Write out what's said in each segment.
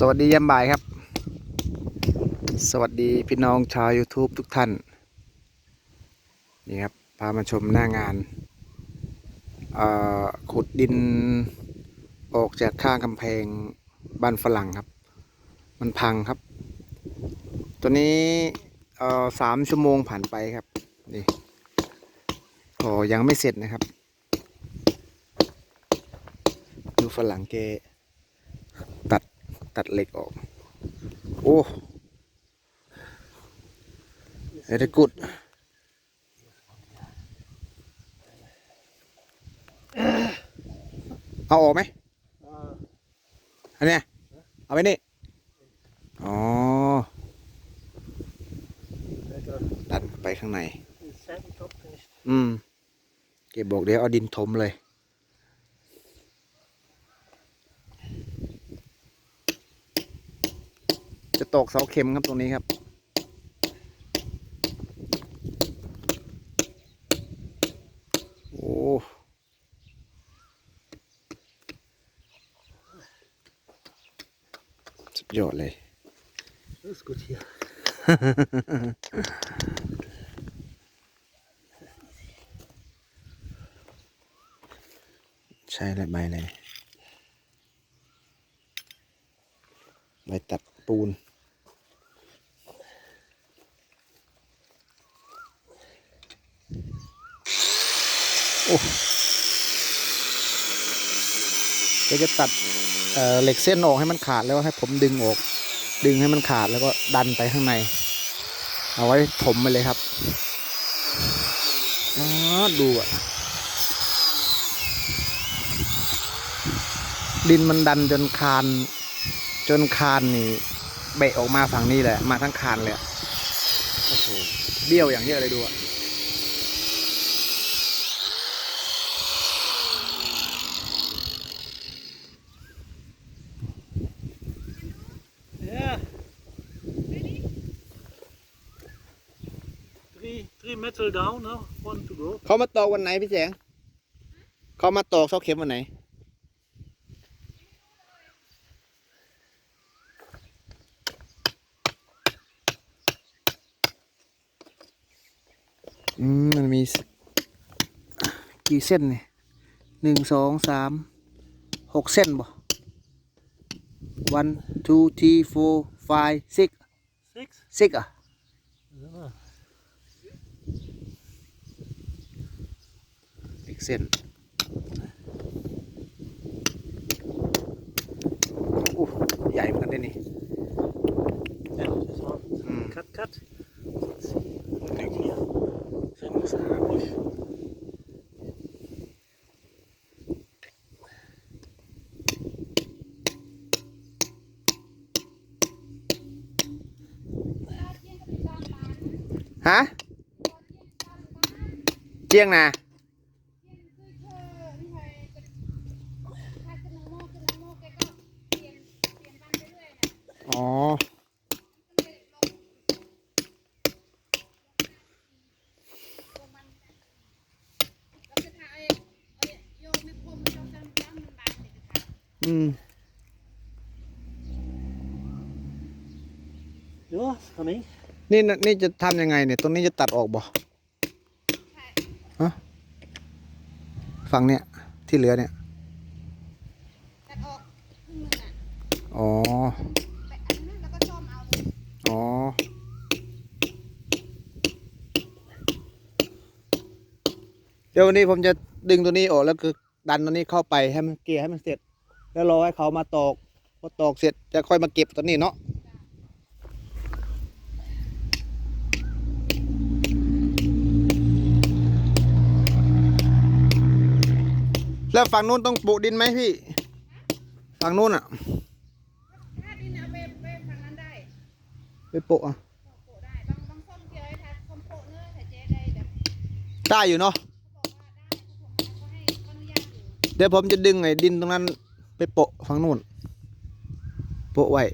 สวัสดียามบ่ายครับ สวัสดีพี่น้องชาว YouTube ทุกท่าน นี่ครับ พามาชมหน้างานขุดดินออกจากข้างกำแพงบ้านฝรั่งครับ มันพังครับ ตัวนี้สามชั่วโมงผ่านไปครับ นี่ก็ยังไม่เสร็จนะครับ ดูฝรั่งเก ตัดเหล็กออก โอ้เอเดกุดเอาออกไหมอันเนี้ยเอาไปนี่ อ๋อดันไปข้างใน อืม เก็บบอกเดี๋ยวเอาดินถมเลย จะตอกเสาเข็มครับตรงนี้ครับ โอ้สุดยอดเลย Das ist gut hier. ใช่เลยใบเลยใบตัด ปูน โอ้เดี๋ยวจะตัดเเหล็กเส้นออกให้มันขาดแล้วให้ผมดึงออก ดึงให้มันขาดแล้วก็ดันไปข้างใน เอาไว้ถมไปเลยครับอ๋อดูอะ ดินมันดันจนคาน จนคานนี่ เบะออกมาฝั่งนี้แหละมาทั้งคานเลยอะโอ้โหเบี้ยวอย่างเยอะเลยดูอะ Ja. Three, three metal down, no? One to go. เขามาตอกวันไหนพี่แสง เขามาตอกเสาเข็มวันไหน อืมมันมีสกี่เส้นเนี่ยหนึ่งสองสามหกเส้นบ่ one two three four five six Six? six อะ Ja. อีกเส้นอู้ใหญ่เหมือนกันด้วยนี่ Ja, das war. Mm. Cut, cut. หนึ่ง Hier. สองสามฮะ เจียงนะอ๋ออืม Ja, kan ik. นี่น่ะนี่จะทำยังไงเนี่ยตรงนี้จะตัดออกบ่ฮะ ฝั่งเนี้ยที่เหลือเนี่ยตัดออกครึ่งหนึงอะอ๋อไปอันนั้นแล้วก็ซ่อมเอาอ๋อเดี๋ยววันนี้ผมจะดึงตัวนี้ออกแล้วคือดันตัวนี้เข้าไปให้มันเกลี่ยให้มันเสร็จ แล้วรอให้เขามาตอกพอตอกเสร็จจะค่อยมาเก็บตัวนี้เนาะ แล้วฝั่งนู้นต้องปลูกดินไหมพี่ ฝั่งนู้นอะถ้าดินเอาไปไปฝั่งนั้นได้ไปปลูกอะโปะได้บางบางส้มเกลือให้ทานส้มโปะเนื้อแต่เจ๊ได้แบบได้อยู่เนาะเดี๋ยวผมจะดึงไอ้ดินตรงนั้น ไปโปะฝั่งนู้นโปะไว้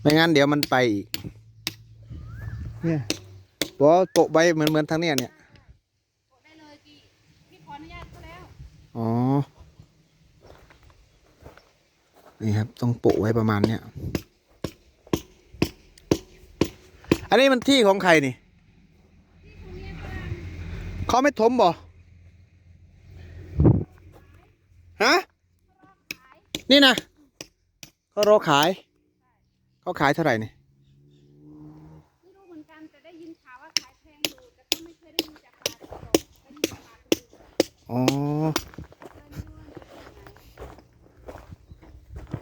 ไม่งั้นเดี๋ยวมันไปอีกเนี่ยบอกว่าโปะไว้เหมือนเหมือนทางเนี้ยเนี่ย โปะได้เลยกี่พี่ข อ๋อ นี่ครับ ต้องโปะไว้ประมาณเนี้ย อันนี้มันที่ของใครนี่ เขาไม่ถมบ่ฮะ นี่นะเขารอขาย เขาขายเท่าไหร่นี่ไม่รู้เหมือนกันแต่ได้ยินข่าวว่าขายแพงอยู่แต่ก็ไม่เคยได้ยินจากปากตรงได้ยินจากปากคนอื่น อ๋อ เลยไม่รู้ว่ามันเป็นยังไง อู้ เหมือนดินมันดัน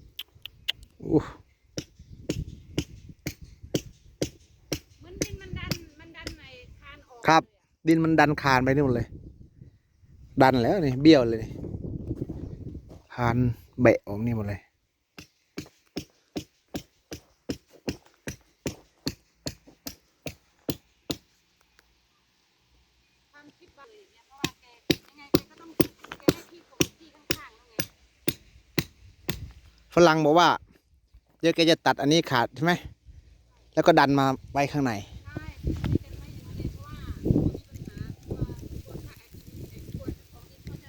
มันดันใน คานออกครับเลยอะดินมันดันคานไปนี่หมดเลย ดันแล้วนี่เบี้ยวเลยนี่คานเบะออกนี่หมดเลยทำคลิปว่าเลยเนี่ยเพราะว่าแกยังไงแกก็ต้องแกให้ที่ผมที่ข้างๆแล้วไงฝรั่งบอกว่า เดี๋ยวแกจะตัดอันนี้ขาดใช่ไหม แล้วก็ดันมาไว้ข้างในใช่เป็นไม่อย่างนั้นว่าปวตัวค่าไอ้ไอ้ขวดปัญห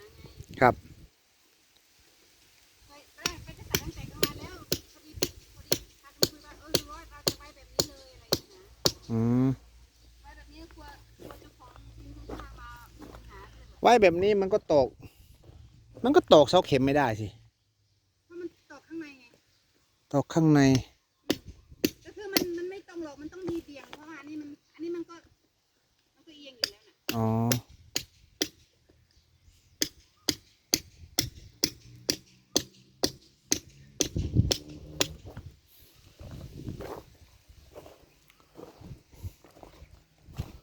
าไงครับไปแรกไปจะตัดตั้งแต่กลางวันแล้วดของที่ควรจะมีปัญหาเลยแบบไว้แบบนี้มันก็ตก มันก็ตกเสาเข็มไม่ได้สิ เพราะมันตกข้างในไง ตกข้างใน ก็คือมันมันไม่ตรงหรอกมันต้องมีเบี่ยงเพราะว่าอันนี้มันอันนี้มันก็มันก็เอียงอยู่แล้วน่ะอ๋อ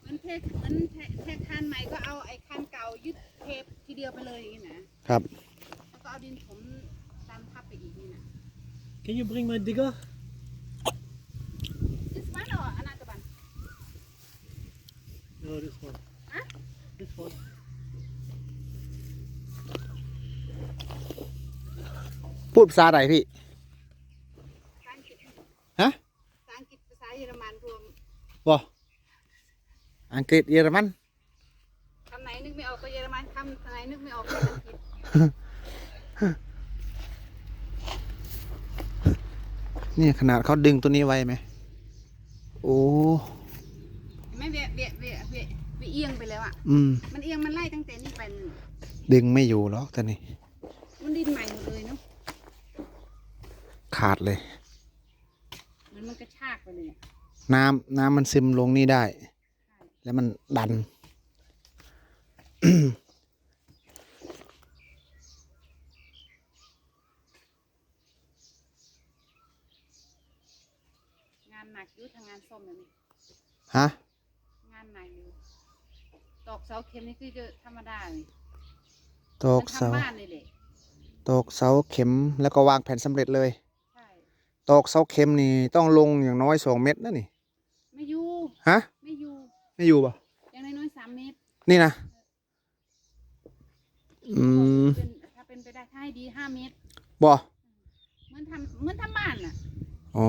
เหมือนเทเหมือนเทเทคานใหม่ก็เอาไอ้คานเก่ายึดเทปทีเดียวไปเลยอย่างนี้นะครับ แล้วก็เอาดินถมดันทับไปอีกนี่นะ Can you bring my digger? this one or another one No, this one. Huh? This one. พูดภาษาอะไรพี่ ภาษาอังกฤษฮะ ภาษาอังกฤษภาษาเยอรมันรวมบออังกฤษเยอรมันคำไหนนึกไม่ออกก็เยอรมันคำไหนนึกไม่ออกก็อังกฤษ นี่ยขนาดเขาดึงตัวนี้ไว้ไหม โอ้เห็นไหม่เวียเวียเวียเวียเวียเอียงไปแล้วอะ อืม มันเอียงมันไล่ตั้งแต่นี่ไปนั่นดึงไม่อยู่หรอกตอนนี้มันดินใหม่หมดเลยเนาะ ขาดเลยเหมือนมันกระชากไปเลยอะน้ำน้ำมันซึมลงนี่ได้ แล้วมันดันานหนักอยู่ทางงานส้มเลยนี่ฮะงานหนักอยู่ตอกเสาเข็มนี่คือจะธรรมดาเลยตอกมันเสาทำบ้านเลยแหละตอกเสาเข็มแล้วก็วางแผ่นสำเร็จเลย ใช่ตอกเสาเข็มนี่ต้องลงอย่างน้อยสองเมตรนะนี่ไม่อยู่ฮะไม่อยู่ไม่อยู่ป่ะอย่างน้อยๆสามเมตรนี่นะอืมเป็นถ้าเป็นไปได้ถ้าให้ดีห้าเมตรบ่เหมือนทำเหมือนทำบ้านน่ะอ๋อ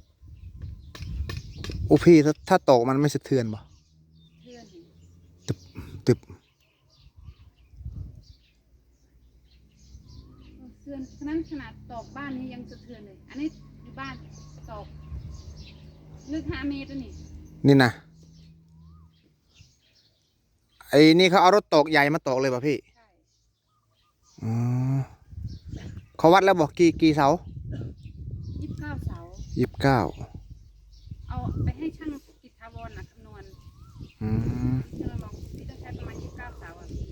โอ้พี่ถ้าถ้าตกมันไม่สะเทือนป่ะเพื่อนเห็นตึบเพื่อนฉะนั้นขนาดตอกบ้านนี้ยังสะเทือนเลย อันนี้อยู่บ้านตอกลึกห้าเมตรแล้วนี่ นี่นะไอ้นี่เขาเอารถตอกใหญ่มาตอกเลยป่ะพี่ใช่อ๋อเขาวัดแล้วบอกกี่กี่เสายี่สิบเก้าเสายี่สิบเก้าเอาไปให้ช่างกิจทาวรน่ะคำนวณ อืมช่างบอกพี่ต้องใช้ประมาณยี่สิบเก้าเสาอะพี่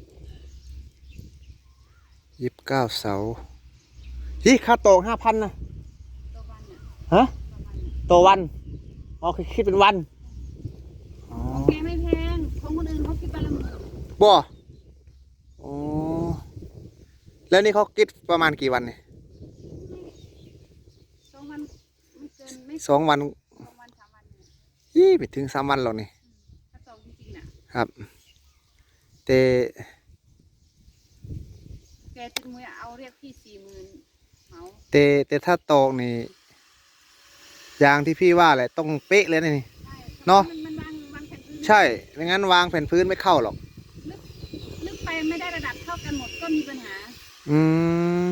ยี่สิบเก้าเสาที่ค่าตอกห้าพันนะตัววันน่ะฮะตัววันน่ะต่อวันอ๋อคือคิดเป็นวันอ๋อของแกไม่แพงของคนอื่นเขาคิดวันละหมื่นบ่อ๋อแล้วนี่เขาคิดประมาณกี่วันเนี่ยสองวันไม่เกินไม่สองวันสองวันสามวันเนี่ย ยี่ไปถึงสามวันหรอกนี่ ถ้าตอกจริงๆน่ะ ครับ แต่แกติดมวยเอาเรียกพี่สี่หมื่นเหมาแต่แต่ถ้าตอกนี่อย่างที่พี่ว่าแหละต้องเป๊ะเลยนะนี่ ใช่เนอะมันมันวางวางแผ่นพื้นใช่ไม่งั้นวางแผ่นพื้นไม่เข้าหรอก ลึกไปไม่ได้ระดับเท่ากันหมดก็มีปัญหาอืม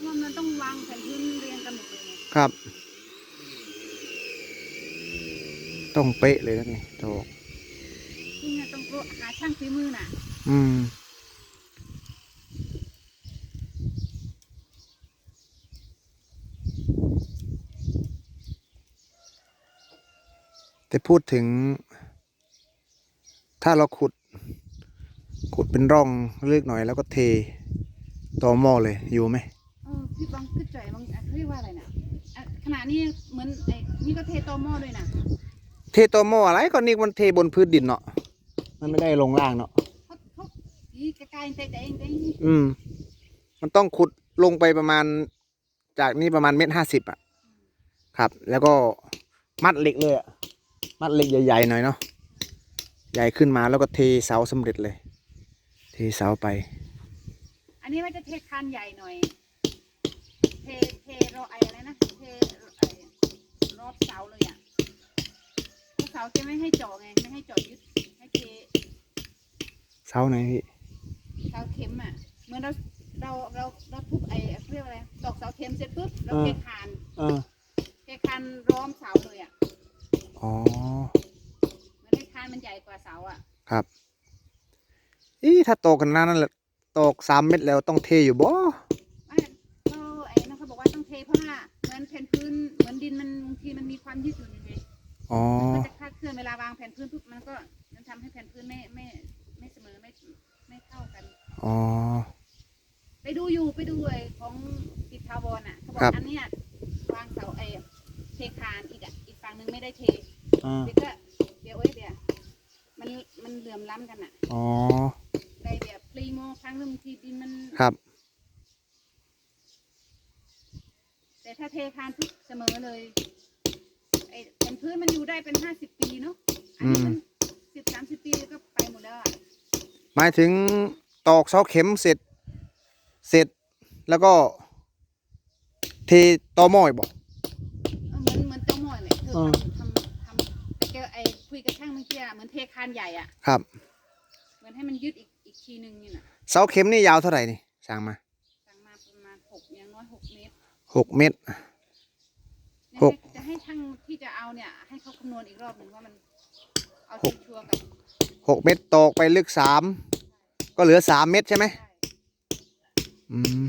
เพราะมันต้องวางแผ่นพื้นเรียงกันหมดเลยไงครับ ต้องเป๊ะเลยนะนี่โต นี่ไงต้องหาช่างฝีมือน่ะ อืมแต่พูดถึง ถ้าเราขุด ขุดเป็นร่องเล็กหน่อยแล้วก็เทต่อหม้อเลยอยู่ไหมเออพี่บางขึ้นใจบางอะเขาเรียกว่าอะไรน่ะอะขณะนี้เหมือนไอ้นี่ก็เทโตอหม้อด้วยนะเทต่อหม้ออะไรก็นี่มันเทบนพื้นดินเนาะ มันไม่ได้ลงล่างเนาะเขาเขาอีกกายเตะเตะเตะอืม มันต้องขุดลงไปประมาณ จากนี่ประมาณเมตรห้าสิบอะ ครับ แล้วก็มัดเหล็กเลยอะ มัดเหล็กใหญ่ๆหน่อยเนาะ ใหญ่ขึ้นมาแล้วก็เทเสาสำเร็จเลย เทเสาไป อันนี้ว่าจะเทคานใหญ่หน่อย เทเทรอไออะไรนะเทไอรอบเสาเลยอะเพราะเสาจะไม่ให้เจาะไงไม่ให้เจาะยึดให้ เทเสาไหนพี่เสาเข็มอะเหมือนเราเราเราเราทุบไอ้เขาเรียกว่าอะไรตอกเสาเข็มเสร็จปุ๊บเราเทคานเออเทคานล้อมเสาเลยอะอ๋อเหมือนไอ้คานมันใหญ่กว่าเสาอะ ครับอีถ้าโตกันนั้นนั่นแหละโตกสามเม็ดแล้วต้องเทอยู่บ่ไม่เออไอ้นั่นเขาบอกว่าต้องเทเพราะว่าเหมือนแผ่นพื้นเหมือนดินมันบางทีมันมีความยืดหยุ่นยังไง อ๋อ มันก็จะคลาดเคลื่อนเวลาวางแผ่นพื้นปุ๊บมันก็มันทำให้แผ่นพื้นไม่ไม่ไม่เสมอไม่ไม่เท่ากัน อ๋อ ไปดูอยู่ไปดูไอ้ของติดทาวรอะเขาบอกครับอันเนี้ยวางเสาไอ้เทคานอีกอะอีกฝั่งหนึ่งไม่ได้เทอ่าเดี๋ยวก็เดี๋ยวเอ้ยเดี๋ยวมันมันเหลื่อมล้ำกันอะอ๋อ ได้แบบปรีโมครั้งหนึงทีดินมัน ครับ แต่ถ้าเทคานทุกเสมอเลย ไอ้แผ่นพื้นมันอยู่ได้เป็นห้าสิบปีเนาะอันนี้มันสิบสามสิบปีก็ไปหมดแล้วอะหมายถึงตอกเสาเข็มเสร็จ เสร็จแล้วก็เทต่อหม้ออีกบอก เออเหมือนเหมือนเต้าหม้อเลยเธอเออ ทำทำทำแต่แกไอ้คุยกับช่างเมื่อกี้อะเหมือนเทคานใหญ่อะ ครับ เหมือนให้มันยืดอีกอีกทีหนึ่งนี่น่ะเสาเข็มนี่ยาวเท่าไหร่นี่สั่งมาสั่งมาประมาณหกอย่างน้อยหกเมตรหกเมตรเนี่ย หก จะให้ช่างที่จะเอาเนี่ย ให้เขาคำนวณอีกรอบหนึ่งว่ามัน เอาหก ชัวร์ๆกันหกเมตรตอกไปลึกสามก็เหลือสามเมตรใช่ไหมใช่อืม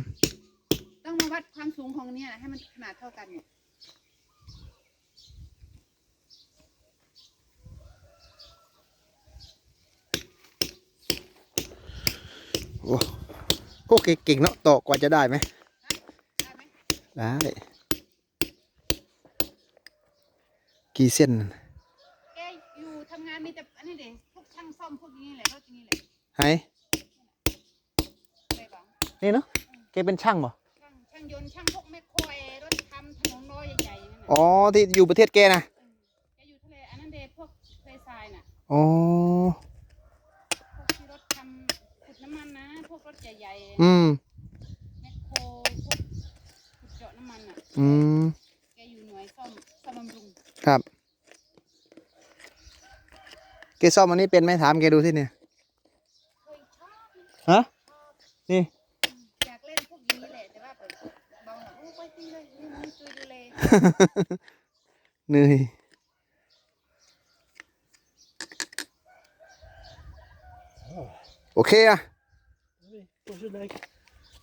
ต้องมาวัดความสูงของเนี่ยให้มันขนาดเท่ากันเนี่ยโอ้โหเก่งๆเนาะตอกกว่าจะได้ไหมได้ไหมได้ กี่เส้นแกอยู่ทำงานมีแต่อันนี้เด็พวกช่างซ่อมพวกนี้แหละรถนี้แหละไหนไปบ้างนี่เนาะแกเป็นช่างบ่ช่างช่างยนต์ช่างพวกแมคโครไอ้รถทำถนนล้อใหญ่ๆนั่นน่ะอ๋อที่อยู่ประเทศแกนะแกอยู่ทะเลอันนั้นเดพวกทะเลทรายน่ะอ๋อพวกที่รถทำขุดน้ำมันนะพวกรถใหญ่อืมๆแมคโครพวกขุดเจาะน้ำมันอะอืมแกอยู่หน่วยซ่อมซ่อมบำรุงครับ แกซ่อมอันนี้เป็นไหมถามแกดูที่เนี่ยเคยชอบนะฮะนี่อยากเล่นพวกนี้แหละแต่ว่าแบบบางแบบโอ้ไปตีเลยนี่มันช่วยดูแลเหนื่อยโอเคอะ Maybe push it like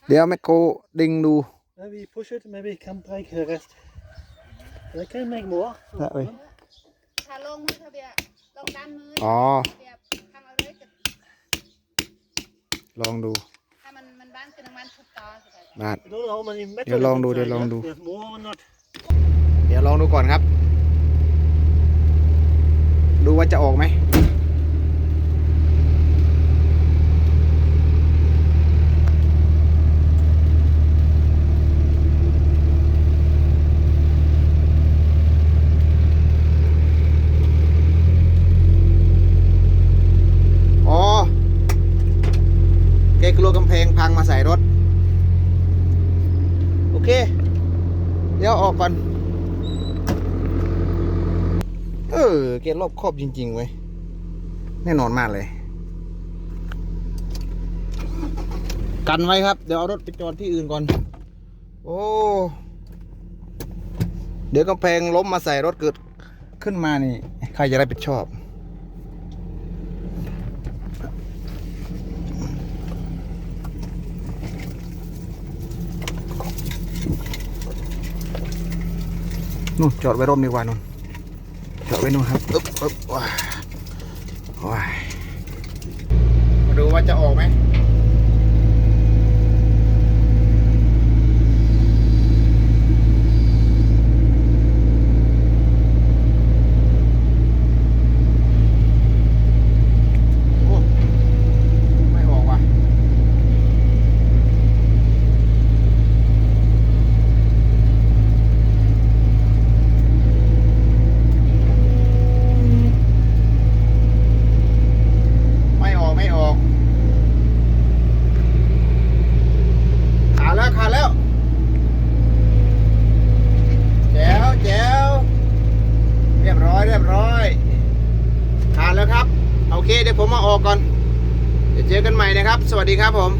เดี๋ยวแมคโครดึงดู maybe push it, maybe it can break the rest. But I can make more. That way. ถ้าลงมือเธอเบียร์ลงด้านมืออ๋อเบียร์ทำเอาเลยจะลองดูถ้ามันมันบ้านคือน้ำมันทุกต่อสุดท้ายบาท I don't know how many metal. Dio is long do, inside Dio long yet. do. There's more or not. เดี๋ยวลองดูก่อนครับ ดูว่าจะออกไหม ทกลัวกำแพงพังมาใส่รถ โอเค เดี๋ยวออกก่อน เออเกรอบครอบจริง ๆ เว้ย แน่นอนมากเลย กันไว้ครับ เดี๋ยวเอารถไปจอดที่อื่นก่อน โอ้ เดี๋ยวกำแพงล้มมาใส่รถเกิดขึ้นมานี่ ใครจะรับผิดชอบ นู่นจอดไว้ร่มดีกว่านู่นจอดไว้นู่นครับอึ๊บอึ๊บว้าวมาดูว่าจะออกไหม ดีครับผม